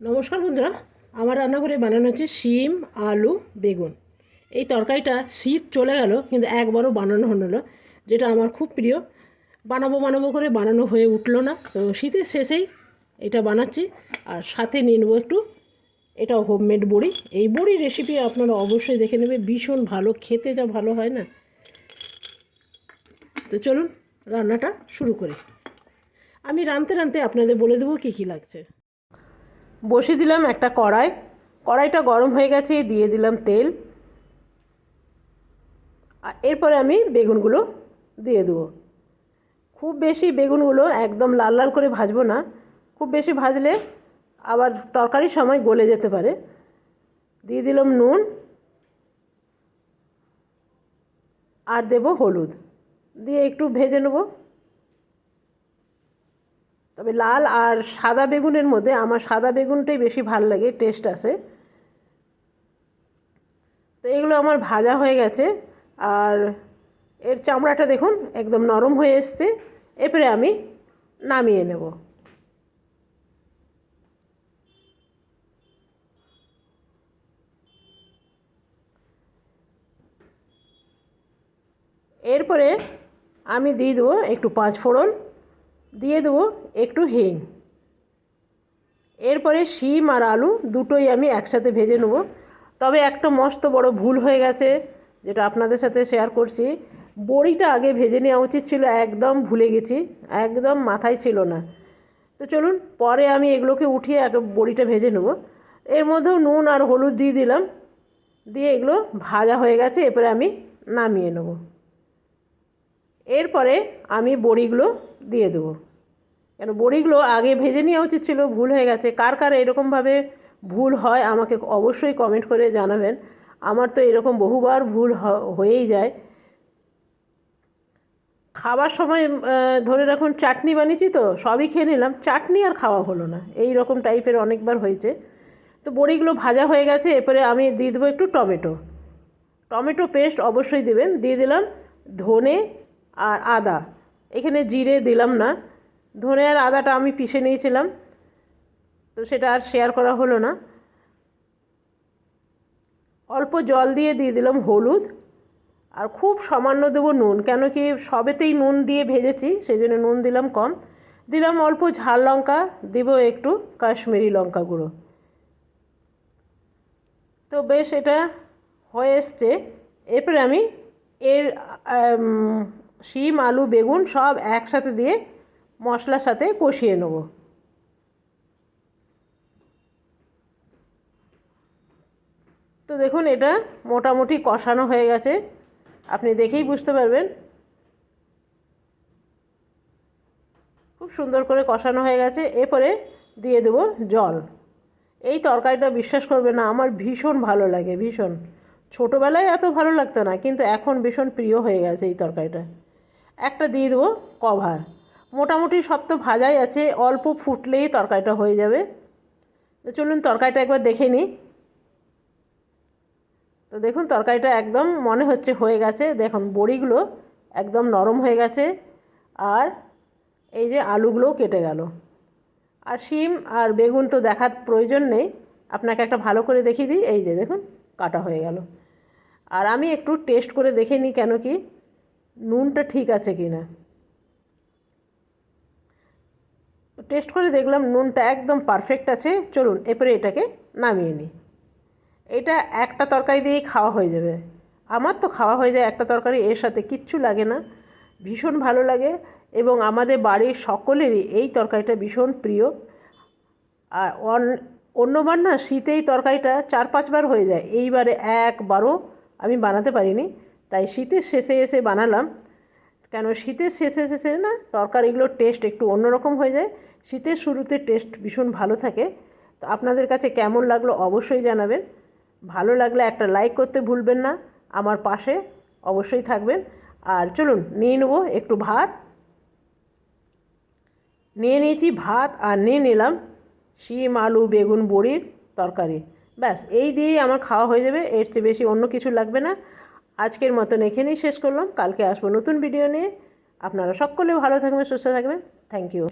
নমস্কার বন্ধুরা, আমার রান্নাঘরে বানানো হচ্ছে শিম, আলু, বেগুন। এই তরকারিটা শীত চলে গেল, কিন্তু একবারও বানানো হলো যেটা আমার খুব প্রিয়। বানাবো বানাবো করে বানানো হয়ে উঠল না, তো শীতের শেষেই এটা বানাচ্ছি, আর সাথে নিয়ে নেব একটু, এটাও হোমমেড বড়ি। এই বড়ির রেসিপি আপনারা অবশ্যই দেখে নেবে, ভীষণ ভালো, খেতে যা ভালো হয় না। তো চলুন রান্নাটা শুরু করি। আমি রাঁধতে রাঁধতে আপনাদের বলে দেবো কী কী লাগছে। বসে দিলাম একটা কড়াই। কড়াইটা গরম হয়ে গেছে, দিয়ে দিলাম তেল। আর এরপরে আমি বেগুনগুলো দিয়ে দেবো। খুব বেশি বেগুনগুলো একদম লাল লাল করে ভাজবো না। খুব বেশি ভাজলে আবার তরকারির সময় গলে যেতে পারে। দিয়ে দিলাম নুন। আর দেব হলুদ। দিয়ে একটু ভেজে নেব। তবে লাল আর সাদা বেগুনের মধ্যে আমার সাদা বেগুনটাই বেশি ভালো লাগে টেস্ট আসে তো এগুলো আমার ভাজা হয়ে গেছে, আর এর চামড়াটা দেখুন, একদম নরম হয়ে এসছে। এরপরে আমি নামিয়ে নেব। এরপরে আমি দিয়ে দেবো একটু পাঁচ ফোড়ন দিয়ে দেবো একটু হিং। এরপরে শিম আর আলু দুটোই আমি একসাথে ভেজে নেব। তবে একটা মস্ত বড় ভুল হয়ে গেছে, যেটা আপনাদের সাথে শেয়ার করছি। বড়িটা আগে ভেজে নেওয়া উচিত ছিল, একদম ভুলে গেছি, একদম মাথায় ছিল না। তো চলুন, পরে আমি এগুলোকে উঠিয়ে এক বড়িটা ভেজে নেব। এর মধ্যেও নুন আর হলুদ দিয়ে দিলাম। দিয়ে এগুলো ভাজা হয়ে গেছে, এরপরে আমি নামিয়ে নেব। এরপরে আমি বড়িগুলো দিয়ে দেবো। কেন বড়িগুলো আগে ভেজে নেওয়া উচিত ছিল, ভুল হয়ে গেছে। কার কার এরকমভাবে ভুল হয় আমাকে অবশ্যই কমেন্ট করে জানাবেন। আমার তো এরকম বহুবার ভুল হয়েই যায়। খাবার সময় ধরে রাখুন চাটনি বানিয়েছি তো, সবই খেয়ে নিলাম। চাটনি আর খাওয়া হলো না। এই রকম টাইপের অনেকবার হয়েছে। তো বড়িগুলো ভাজা হয়ে গেছে, এরপরে আমি দিয়ে দেবো একটু টমেটো। টমেটো পেস্ট অবশ্যই দেবেন। দিয়ে দিলাম ধনে আর আদা। এখানে জিরে দিলাম না। ধনে আর আদাটা আমি পিষে নিয়েছিলাম। তো সেটা আর শেয়ার করা হলো না। অল্প জল দিয়ে দিয়ে দিলাম হলুদ। আর খুব সামান্য দেবো নুন, কেন কি সবেতেই নুন দিয়ে ভেজেছি সেই জন্য নুন দিলাম কম। দিলাম অল্প ঝাল লঙ্কা, দেবো একটু কাশ্মীরি লঙ্কা গুঁড়ো। তো বেশ এটা হয়ে এসছে। এরপরে আমি এর শিম, আলু, বেগুন সব একসাথে দিয়ে মশলার সাথে কষিয়ে নেব। তো দেখুন, এটা মোটামুটি কষানো হয়ে গেছে। আপনি দেখেই বুঝতে পারবেন। খুব সুন্দর করে কষানো হয়ে গেছে। এরপরে দিয়ে দেবো জল। এই তরকারিটা বিশ্বাস করবে না, আমার ভীষণ ভালো লাগে, ভীষণ। ছোটোবেলায় এত ভালো লাগতো না, কিন্তু এখন ভীষণ প্রিয় হয়ে গেছে এই তরকারিটা। একটা দিয়ে দেবো কভার মোটামুটি সব তো ভাজাই আছে, অল্প ফুটলেই তরকারিটা হয়ে যাবে। তো চলুন তরকারিটা একবার দেখে নিই। তো দেখুন তরকারিটা একদম মনে হচ্ছে হয়ে গেছে। দেখুন বড়িগুলো একদম নরম হয়ে গেছে আর এই যে আলুগুলোও কেটে গেল। আর শিম আর বেগুন তো দেখার প্রয়োজন নেই। আপনাকে একটা ভালো করে দেখিয়ে দিই। এই যে দেখুন, কাটা হয়ে গেল। আর আমি একটু টেস্ট করে দেখে নিই কেন কি। নুনটা ঠিক আছে কি না টেস্ট করে দেখলাম নুনটা একদম পারফেক্ট আছে। চলুন, এরপরে এটাকে নামিয়ে নিই। এটা একটা তরকারি দিয়েই খাওয়া হয়ে যাবে। আমার তো খাওয়া হয়ে যায় একটা তরকারি, এর সাথে কিচ্ছু লাগে না। ভীষণ ভালো লাগে এবং আমাদের বাড়ির সকলেরই এই তরকারিটা ভীষণ প্রিয়। আর অন্যবার না শীতেই তরকারিটা চার পাঁচবার হয়ে যায়। এইবারে একবারও আমি বানাতে পারিনি। তাই শীতের শেষে এসে বানালাম। কেন শীতের শেষে শেষে না তরকারিগুলোর টেস্ট একটু অন্যরকম হয়ে যায়। শীতের শুরুতে টেস্ট ভীষণ ভালো থাকে। তো আপনাদের কাছে কেমন লাগল অবশ্যই জানাবেন। ভালো লাগলে একটা লাইক করতে ভুলবেন না। আমার পাশে অবশ্যই থাকবেন। আর চলুন, নিয়ে নেব একটু ভাত। নিয়ে নিয়েছি ভাত আর নিয়ে নিলাম শিম, আলু, বেগুন, বড়ির তরকারি। ব্যাস, এই দিয়েই আমার খাওয়া হয়ে যাবে। এর চেয়ে বেশি অন্য কিছু লাগবে না। আজকের মতন এখানেই শেষ করলাম। কালকে আসব নতুন ভিডিও নিয়ে। আপনারা সকলে ভালো থাকবেন, সুস্থ থাকবেন। Thank you